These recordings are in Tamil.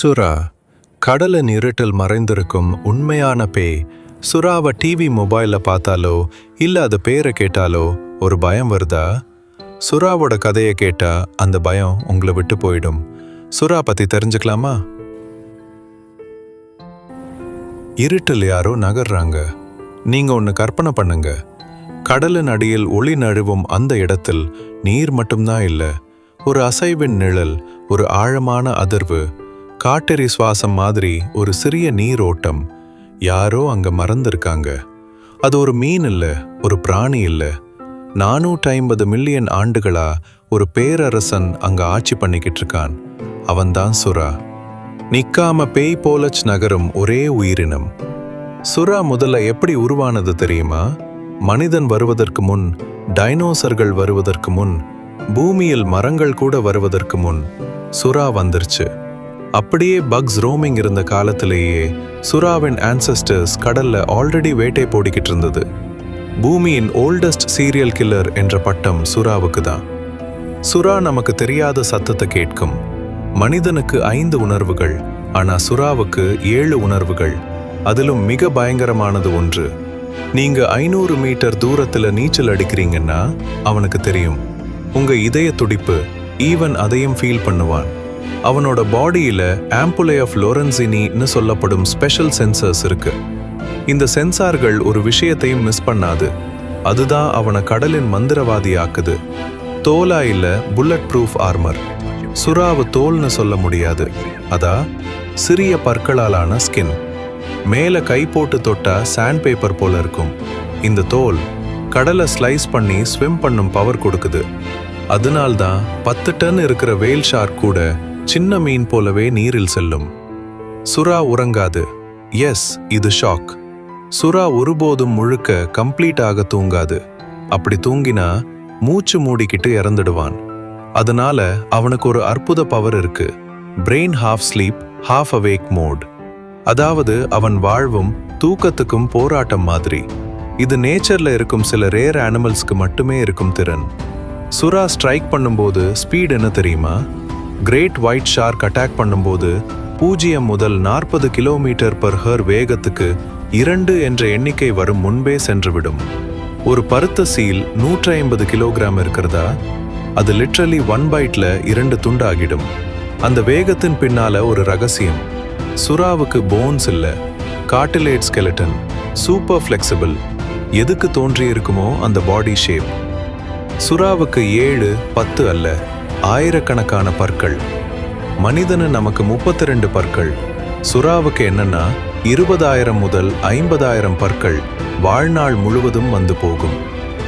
சுறா கடலின் இருட்டில் மறைந்திருக்கும் உண்மையான பேய் சுறாவை டிவி மொபைலில் பார்த்தாலோ இல்லை அது பேரை கேட்டாலோ ஒரு பயம் வருதா? சுறாவோட கதையை கேட்டால் அந்த பயம் உங்களை விட்டு போயிடும். சுறா பற்றி தெரிஞ்சுக்கலாமா? இருட்டில் யாரோ நகர்றாங்க. நீங்கள் ஒன்று கற்பனை பண்ணுங்க. கடலின் அடியில் ஒளி நழுவும் அந்த இடத்தில் நீர் மட்டும்தான் இல்லை. ஒரு அசைவின் நிழல் ஒரு ஆழமான அதிர்வு காட்டெறி சுவாசம் மாதிரி ஒரு சிறிய நீரோட்டம் யாரோ அங்க மறந்திருக்காங்க. அது ஒரு மீன் இல்ல ஒரு பிராணி இல்ல. நானூற்றி ஐம்பது மில்லியன் ஆண்டுகளா ஒரு பேரரசன் அங்க ஆட்சி பண்ணிக்கிட்டு இருக்கான். அவன்தான் சுறா. நிக்காம பேய் போலச் நகரும் ஒரே உயிரினம். சுறா முதல்ல எப்படி உருவானது தெரியுமா? மனிதன் வருவதற்கு முன் டைனோசர்கள் வருவதற்கு முன் பூமியில் மரங்கள் கூட வருவதற்கு முன் சுறா வந்துருச்சு. அப்படியே பக்ஸ் ரோமிங் இருந்த காலத்திலேயே சுறாவின் ஆன்சஸ்டர்ஸ் கடல்ல ஆல்ரெடி வேட்டை போடிக்கிட்டு இருந்தது. பூமியின் ஓல்டஸ்ட் சீரியல் கில்லர் என்ற பட்டம் சுறாவுக்கு தான் சுறா நமக்கு தெரியாத சத்தத்தை கேட்கும். மனிதனுக்கு ஐந்து உணர்வுகள் ஆனா சுறாவுக்கு ஏழு உணர்வுகள். அதிலும் மிக பயங்கரமானது ஒன்று நீங்க ஐநூறு மீட்டர் தூரத்துல நீச்சல் அடிக்கிறீங்கன்னா அவனுக்கு தெரியும். உங்க இதய துடிப்பு ஈவன் அதையும் ஃபீல் பண்ணுவான். அவனோட பாடியில ஆம்புலே ஆஃப் லோரன்சினின்னு சொல்லப்படும் ஸ்பெஷல் சென்சர்ஸ் இருக்கு. இந்த சென்சார்கள் ஒரு விஷயத்தையும் மிஸ் பண்ணாது. அதுதான் அவனை கடலின் மந்திரவாதி ஆக்குது தோலா இல்ல புல்லட் ப்ரூஃப் ஆர்மர் சுறாவு தோல்னு சொல்ல முடியாது. அதா சிறிய பற்களாலான ஸ்கின் மேலே கை போட்டு தொட்டா சாண்ட் பேப்பர் போல இருக்கும். இந்த தோல் கடலை ஸ்லைஸ் பண்ணி ஸ்விம் பண்ணும் பவர் கொடுக்குது. அதனால்தான் பத்து டன் இருக்கிற வேல் ஷார்க் கூட சின்ன மீன் போலவே நீரில் செல்லும். சுறா உறங்காது. எஸ் இது ஷாக் சுறா ஒருபோதும் முழுக்க கம்ப்ளீட் ஆக தூங்காது. அப்படி தூங்கினா மூச்சு மூடிக்கிட்டு இறந்துடுவான். அதனால அவனுக்கு ஒரு அற்புத பவர் இருக்கு. Brain half sleep half awake mode அதாவது அவன் வாழ்வும் தூக்கத்துக்கும் போராட்டம் மாதிரி. இது நேச்சர்ல இருக்கும் சில ரேர் அனிமல்ஸ்க்கு மட்டுமே இருக்கும் திறன். சுறா ஸ்ட்ரைக் பண்ணும்போது ஸ்பீட் என்ன தெரியுமா? கிரேட் ஒயிட் ஷார்க் அட்டாக் பண்ணும்போது பூஜ்ஜியம் முதல் நாற்பது கிலோமீட்டர் பர் ஹர் வேகத்துக்கு இரண்டு என்ற எண்ணிக்கை வரும் முன்பே சென்றுவிடும். ஒரு பருத்த சீல் நூற்றி ஐம்பது கிலோகிராம் இருக்கிறதா? அது லிட்ரலி ஒன் பைட்ல இரண்டு துண்டாகிடும். அந்த வேகத்தின் பின்னால ஒரு ரகசியம். சுறாவுக்கு போன்ஸ் இல்ல. காட்டிலேட் ஸ்கெலட்டன் சூப்பர் ஃப்ளெக்சிபிள் எதுக்கு தோன்றியிருக்குமோ அந்த பாடி ஷேப் சுறாவுக்கு ஏழு பத்து அல்ல. ஆயிரக்கணக்கான பற்கள். மனிதனு நமக்கு முப்பத்தி ரெண்டு பற்கள். சுறாவுக்கு என்னன்னா இருபதாயிரம் முதல் ஐம்பதாயிரம் பற்கள் வாழ்நாள் முழுவதும் வந்து போகும்.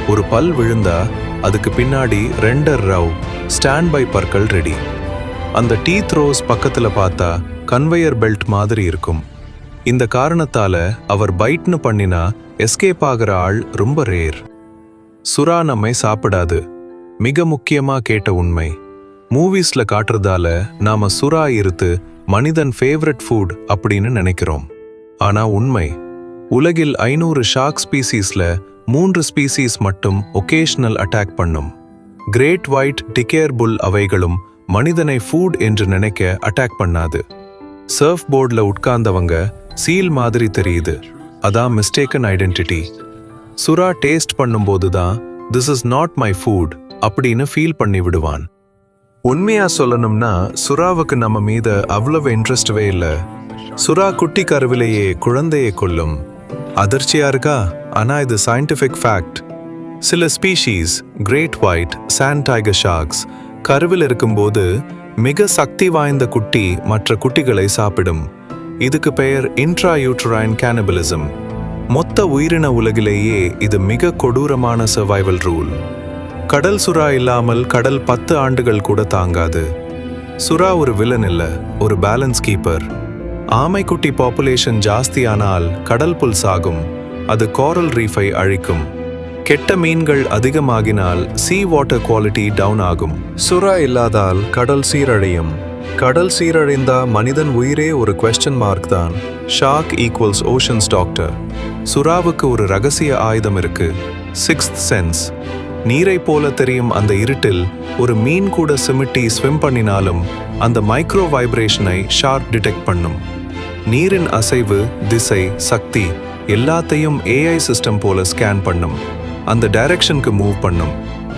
ஒரு பல் விழுந்தா அதுக்கு பின்னாடி ரெண்டர் ரவ் ஸ்டாண்ட் பை பற்கள் ரெடி. அந்த டீத் ரோஸ் பக்கத்துல பார்த்தா கன்வேயர் பெல்ட் மாதிரி இருக்கும். இந்த காரணத்தால அவர் பைட்னு பண்ணினா எஸ்கேப் ஆகிற ஆள் ரொம்ப ரேர். சுறா நம்மை சாப்பிடாது. மிக முக்கியமா கேட்ட உண்மை. மூவிஸ்ல காட்டுறதால நாம சுறா இருத்து மனிதன் ஃபேவரட் ஃபுட் அப்படின்னு நினைக்கிறோம். ஆனா உண்மை உலகில் ஐநூறு ஷாக் ஸ்பீசீஸ்ல மூன்று ஸ்பீசீஸ் மட்டும் ஒகேஷனல் அட்டாக் பண்ணும். கிரேட் ஒயிட் டிகேர் புல் அவைகளும் மனிதனை ஃபுட் என்று நினைக்க அட்டாக் பண்ணாது. சர்ஃப் போர்டில் உட்கார்ந்தவங்க சீல் மாதிரி தெரியுது. அதான் மிஸ்டேக்கன் ஐடென்டிட்டி சுறா டேஸ்ட் பண்ணும்போது தான் this is not my food அப்படின்னு ஃபீல் பண்ணி விடுவான் உண்மையா சொல்லணும்னா சுறாவுக்கு நம்ம மீது அவ்வளவு இன்ட்ரெஸ்டவே இல்லை. சுறா குட்டி கருவிலேயே குழந்தையை கொல்லும். அதிர்ச்சியா இருக்கா? ஆனா இது சயின்டிஃபிக் ஃபேக்ட் சில species great white sand tiger sharks கருவில் இருக்கும்போது மிக சக்தி வாய்ந்த குட்டி மற்ற குட்டிகளை சாப்பிடும். இதுக்கு பெயர் இன்ட்ராயூட்ரைன் கேனபிலிசம் மொத்த உயிரின உலகிலேயே இது மிக கொடூரமான சர்வைவல் ரூல் கடல் சுறா இல்லாமல் கடல் பத்து ஆண்டுகள் கூட தாங்காது. சுறா ஒரு வில்லன் இல்லை ஒரு பேலன்ஸ் கீப்பர் ஆமைக்குட்டி பாப்புலேஷன் ஜாஸ்தியானால் கடல் புல் சாகும் அது கோரல் ரீஃபை அழிக்கும். கெட்ட மீன்கள் அதிகமாகினால் சீ வாட்டர் குவாலிட்டி டவுன் ஆகும். சுறா இல்லாதால் கடல் சீரழியும். கடல் சீரழிந்தா மனிதன் உயிரே ஒரு கொஸ்டின் மார்க் தான். ஷாக் ஈக்குவல்ஸ் ஓஷன்ஸ் டாக்டர் சுறாவுக்கு ஒரு ரகசிய ஆயுதம் இருக்கு. சிக்ஸ்த் சென்ஸ் நீரைப் போல தெரியும் அந்த இருட்டில் ஒரு மீன் கூட சிமிட்டி ஸ்விம் பண்ணினாலும் அந்த மைக்ரோ வைப்ரேஷனை ஷார்க் டிடெக்ட் பண்ணும். நீரின் அசைவு திசை சக்தி எல்லாத்தையும் ஏஐ சிஸ்டம் போல ஸ்கேன் பண்ணும். அந்த டைரக்ஷனுக்கு மூவ் பண்ணும்.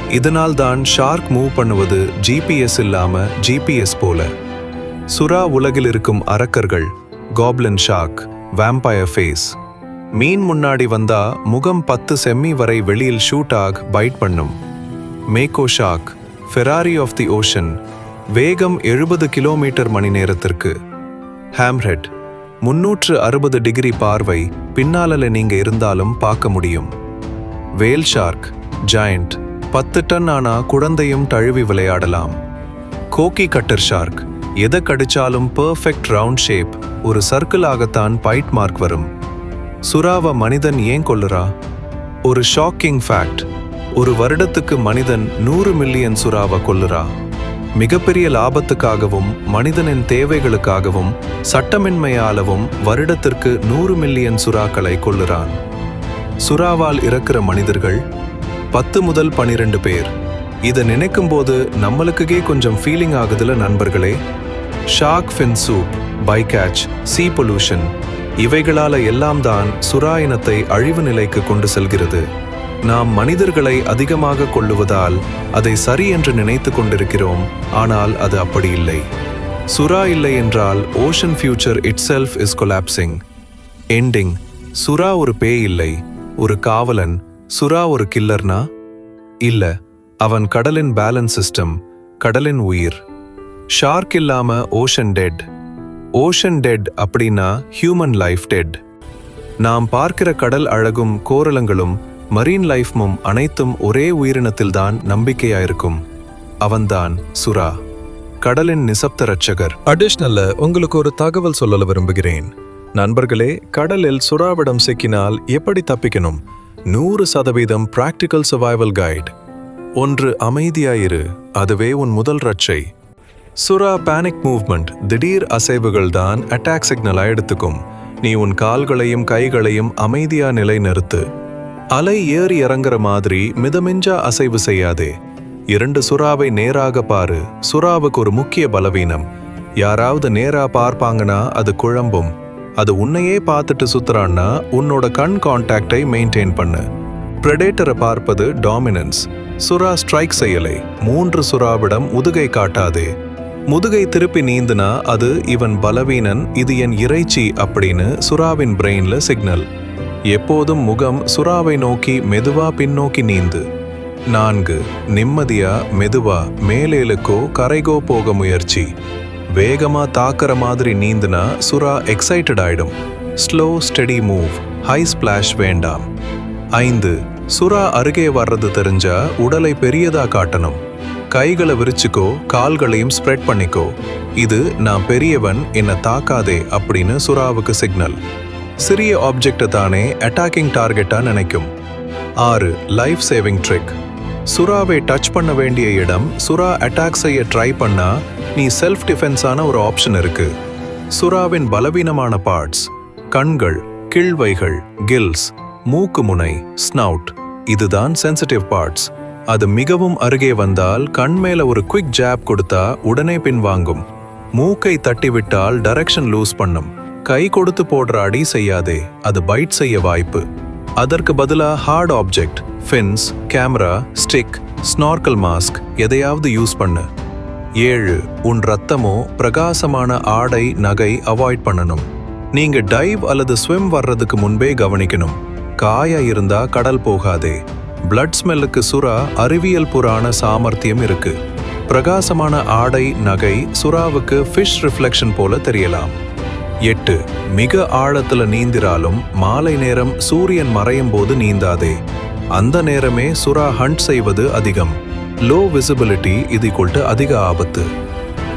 இதனால் தான் ஷார்க் மூவ் பண்ணுவது ஜிபிஎஸ் இல்லாம ஜிபிஎஸ் போல. சுறா உலகில் இருக்கும் அரக்கர்கள் காப்லன் ஷார்க் வேம்பயர் ஃபேஸ் மீன் முன்னாடி வந்தா முகம் பத்து செம்மி வரை வெளியில் ஷூட் ஆக் பைட் பண்ணும். Mako shark Ferrari of the ocean வேகம் எழுபது கிலோமீட்டர் மணி நேரத்திற்கு. ஹாம்ரெட் முன்னூற்று அறுபது டிகிரி பார்வை பின்னாலல நீங்க இருந்தாலும் பார்க்க முடியும். வேல் ஷார்க் ஜாயண்ட் பத்து டன் ஆனா குழந்தையும் தழுவி விளையாடலாம். கோக்கி கட்டர் ஷார்க் எதை கடிச்சாலும் பர்ஃபெக்ட் ரவுண்ட் ஷேப் ஒரு சர்க்கிள் ஆகத்தான் பைட் மார்க் வரும். சுறாவை மனிதன் ஏன் கொள்ளுறா ஒரு ஷாக்கிங் ஃபேக்ட். ஒரு வருடத்துக்கு மனிதன் நூறு மில்லியன் சுறாவை கொல்லுறா. மிகப்பெரிய லாபத்துக்காகவும் மனிதனின் தேவைகளுக்காகவும் சட்டமின்மையாலவும் வருடத்திற்கு நூறு மில்லியன் சுறாக்களை கொல்லுறான். சுறாவால் இறக்கிற மனிதர்கள் பத்து முதல் பனிரெண்டு பேர். இதை நினைக்கும்போது நம்மளுக்குகே கொஞ்சம் ஃபீலிங் ஆகுதுல நண்பர்களே. Shark fin soup bycatch sea pollution இவைகளால எல்லாம் தான் சுறா இனத்தை அழிவு நிலைக்கு கொண்டு செல்கிறது. நாம் மனிதர்களை அதிகமாக கொள்ளுவதால் அதை சரி என்று நினைத்து கொண்டிருக்கிறோம் ஆனால் அது அப்படி இல்லை. சுறா இல்லை என்றால் ocean future itself is collapsing. Ending சுறா ஒரு பேய் இல்லை ஒரு காவலன் சுறா ஒரு கில்லர்னா? இல்ல அவன் கடலின் பேலன்ஸ் சிஸ்டம் கடலின் உயிர். ஷார்க் இல்லாம ஓஷன் டெட். ஓஷன் டெட் அப்படின்னா ஹியூமன் லைஃப் டெட் நாம் பார்க்கிற கடல் அழகும் கோரலங்களும் மரீன் லைஃப்மும் அனைத்தும் ஒரே உயிரினத்தில்தான் நம்பிக்கையாயிருக்கும். அவன்தான் சுறா கடலின் நிசப்த ரட்சகர் அடிஷ்னல்ல உங்களுக்கு ஒரு தகவல் சொல்ல விரும்புகிறேன். நண்பர்களே கடலில் சுறாவிடம் சிக்கினால் எப்படி தப்பிக்கணும்? நூறு சதவீதம் பிராக்டிக்கல் சர்வைவல் கைட் ஒன்று அமைதியாயிரு அதுவே உன் முதல் ரட்சை சுறா பேனிக் மூவ்மெண்ட் திடீர் அசைவுகள் தான் அட்டாக் சிக்னலா எடுத்துக்கும். நீ உன் கால்களையும் கைகளையும் அமைதியா நிலைநிறுத்து. அலை ஏறி இறங்குற மாதிரி மிதமிஞ்சா அசைவு செய்யாதே. இரண்டு சுறாவை நேராக பாரு. சுறாவுக்கு ஒரு முக்கிய பலவீனம். யாராவது நேரா பார்ப்பாங்கன்னா அது குழம்பும். அது உன்னையே பார்த்துட்டு சுத்துறான்னா உன்னோட கண் கான்டாக்டை மெயின்டைன் பண்ணு. பிரெடேட்டரை பார்ப்பது டாமினன்ஸ் சுறா ஸ்ட்ரைக் செய்யலை மூன்று சுறாவிடம் உதுகை காட்டாதே. முதுகை திருப்பி நீந்துனா அது இவன் பலவீனன் இது என் இறைச்சி அப்படின்னு சுறாவின் பிரெயின்ல சிக்னல் எப்போதும் முகம் சுறாவை நோக்கி மெதுவா பின்னோக்கி நீந்து. நான்கு நிம்மதியா மெதுவா மேலேலுக்கோ கரைகோ போக முயற்சி. வேகமா தாக்குற மாதிரி நீந்தினா சுறா எக்ஸைட்டட் ஆயிடும். Slow steady move high splash வேண்டாம். ஐந்து சுறா அருகே வர்றது தெரிஞ்சா உடலை பெரியதா காட்டணும். கைகளை விரிச்சுக்கோ கால்களையும் ஸ்ப்ரெட் பண்ணிக்கோ. இது நான் பெரியவன் என்னை தாக்காதே அப்படின்னு சுறாவுக்கு சிக்னல் சிறிய ஆப்ஜெக்டை தானே அட்டாக்கிங் டார்கெட்டாக நினைக்கும். ஆறு லைஃப் சேவிங் ட்ரிக் சுறாவை டச் பண்ண வேண்டிய இடம் சுறா அட்டாக் செய்ய ட்ரை பண்ணா நீ செல்ஃப் டிஃபென்ஸான ஒரு ஆப்ஷன் இருக்கு. சுறாவின் பலவீனமான பார்ட்ஸ் கண்கள் கிழ்வைகள் கில்ஸ் மூக்கு முனை ஸ்னவுட் இதுதான் சென்சிட்டிவ் பார்ட்ஸ் அது மிகவும் அருகே வந்தால் கண் மேல ஒரு குவிக் ஜாப் கொடுத்தா உடனே பின்வாங்கும் மூக்கை தட்டிவிட்டால் டைரக்ஷன் லூஸ் பண்ணும். கை கொடுத்து போடுற அடி செய்யாதே அது பைட் செய்ய வாய்ப்பு. அதற்கு பதிலா hard object fins camera stick snorkel mask எதையாவது யூஸ் பண்ணு. ஏழு உன் ரத்தமோ பிரகாசமான ஆடை நகை அவாய்ட் பண்ணணும். நீங்க டைவ் அல்லது ஸ்விம் வர்றதுக்கு முன்பே கவனிக்கணும். காயா இருந்தா கடல் போகாதே. பிளட் ஸ்மெல்லுக்கு சுறா அறிவியல் புராண சாமர்த்தியம் இருக்கு. பிரகாசமான ஆடை நகை சுறாவுக்கு ஃபிஷ் ரிஃப்ளெக்ஷன் போல தெரியலாம். எட்டு மிக ஆழத்துல நீந்திராலும் மாலை நேரம் சூரியன் மறையும் போது நீந்தாதே. அந்த நேரமே சுறா ஹண்ட் செய்வது அதிகம். லோ விசிபிலிட்டி இது கொள்ட்டு அதிக ஆபத்து.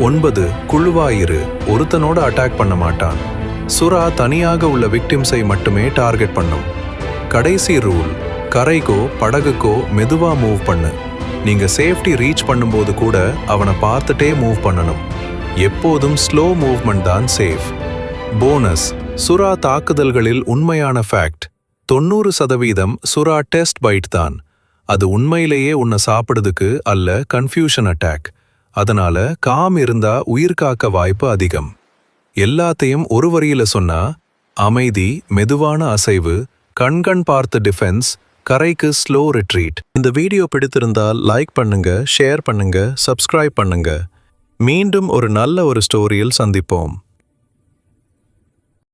ஒன்பது குழுவாயிரு ஒருத்தனோட அட்டாக் பண்ண மாட்டான். சுறா தனியாக உள்ள விக்டிம்ஸை மட்டுமே டார்கெட் பண்ணும். கடைசி ரூல் கரைக்கோ படகுக்கோ மெதுவா மூவ் பண்ணு. நீங்க சேஃப்டி ரீச் பண்ணும்போது கூட அவனை பார்த்துட்டே மூவ் பண்ணணும். எப்போதும் ஸ்லோ மூவ்மெண்ட் தான் சேஃப் போனஸ் சுறா தாக்குதல்களில் உண்மையான ஃபேக்ட் தொண்ணூறு சதவீதம் சுறா டெஸ்ட் பைட் தான். அது உண்மையிலேயே உன்னை சாப்பிடுறதுக்கு அல்ல கன்ஃபியூஷன் அட்டாக் அதனால காம் இருந்தா உயிர் காக்க வாய்ப்பு அதிகம். எல்லாத்தையும் ஒரு வரியில சொன்னா அமைதி மெதுவான அசைவு கண்கண் பார்த்த டிஃபென்ஸ் கரைக்கு ஸ்லோ ரிட்ரீட் இந்த வீடியோ பிடித்திருந்தால் லைக் பண்ணுங்க ஷேர் பண்ணுங்க சப்ஸ்கிரைப் பண்ணுங்க. மீண்டும் ஒரு நல்ல ஒரு ஸ்டோரியில் சந்திப்போம்.